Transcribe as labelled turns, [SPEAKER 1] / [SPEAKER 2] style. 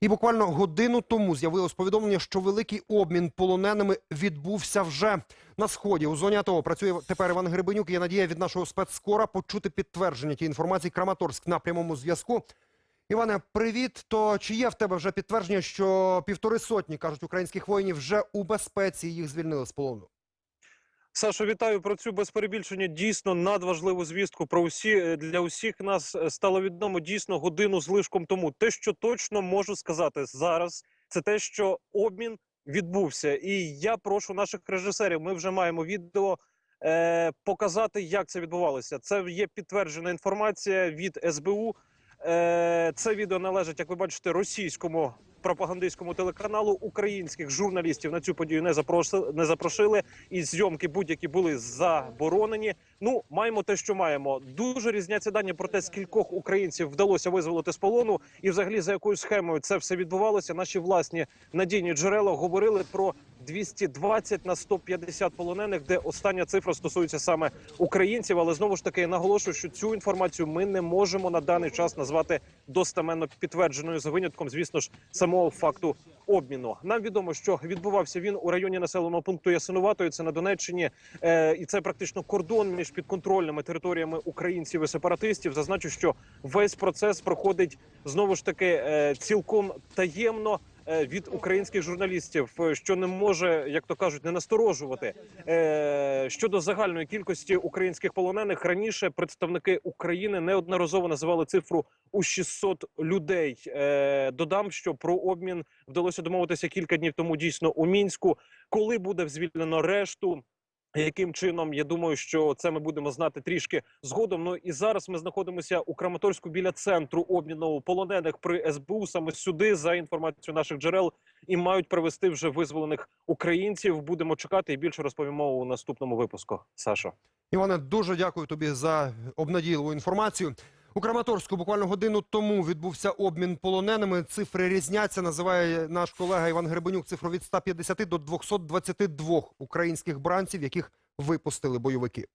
[SPEAKER 1] І буквально годину тому з'явилось повідомлення, що великий обмін полоненими відбувся вже на сході. У зоні АТО працює тепер Іван Гребенюк. Є надія від нашого спецскора почути підтвердження тієї інформації. Краматорськ на прямому зв'язку. Іване, привіт. То чи є в тебе вже підтвердження, що півтори сотні кажуть українських воїнів вже у безпеці їх звільнили з полону?
[SPEAKER 2] Сашо, вітаю про цю без перебільшення дійсно надважливу звістку. Про усі е, для усіх нас е, стало відомо дійсно годину з лишком тому. Те, що точно можу сказати зараз, це те, що обмін відбувся. І я прошу наших режисерів. Ми вже маємо відео. Е, показати, як це відбувалося. Це є підтверджена інформація від СБУ. Е, це відео належить, як ви бачите, російському пропагандистському телеканалу. Українських журналістів на цю подію не запросили, не запрошили, і зйомки будь-які були заборонені. Ну, маємо те, що маємо. Дуже різняться дані про те, скількох українців вдалося визволити з полону, і взагалі за якою схемою це все відбувалося. Наші власні надійні джерела говорили про 220 на 150 полонених, де остання цифра стосується саме українців. Але знову ж таки я наголошую, що цю інформацію ми не можемо на даний час назвати достеменно підтвердженою за винятком, звісно ж, самого факту обміну. Нам відомо, що відбувався він у районі населеного пункту Ясинуватої. Це на Донеччині, е, і це практично кордон між підконтрольними територіями українців і сепаратистів. Зазначу, що весь процес проходить знову ж таки е, цілком таємно. Е, Від українських журналістів, е, що не може, як то кажуть, не насторожувати Е, щодо загальної кількості українських полонених. Раніше представники України неодноразово називали цифру у 600 людей. Додам, що про обмін вдалося домовитися кілька днів тому дійсно у мінську. Коли буде звільнено решту? Яким чином я думаю, що це ми будемо знати трішки згодом. Ну і зараз ми знаходимося у Краматорську біля центру обміну полонених при СБУ. Саме сюди, за інформацією наших джерел, і мають привезти вже визволених українців. Будемо чекати і більше розповімо у наступному випуску. Сашо.
[SPEAKER 1] Іване, дуже дякую тобі за обнадійливу інформацію. У Краматорську буквально годину тому відбувся обмін полоненими. Цифри різняться. Називає наш колега Іван Гребенюк цифру від 150 до 222 українських бранців, яких випустили бойовики.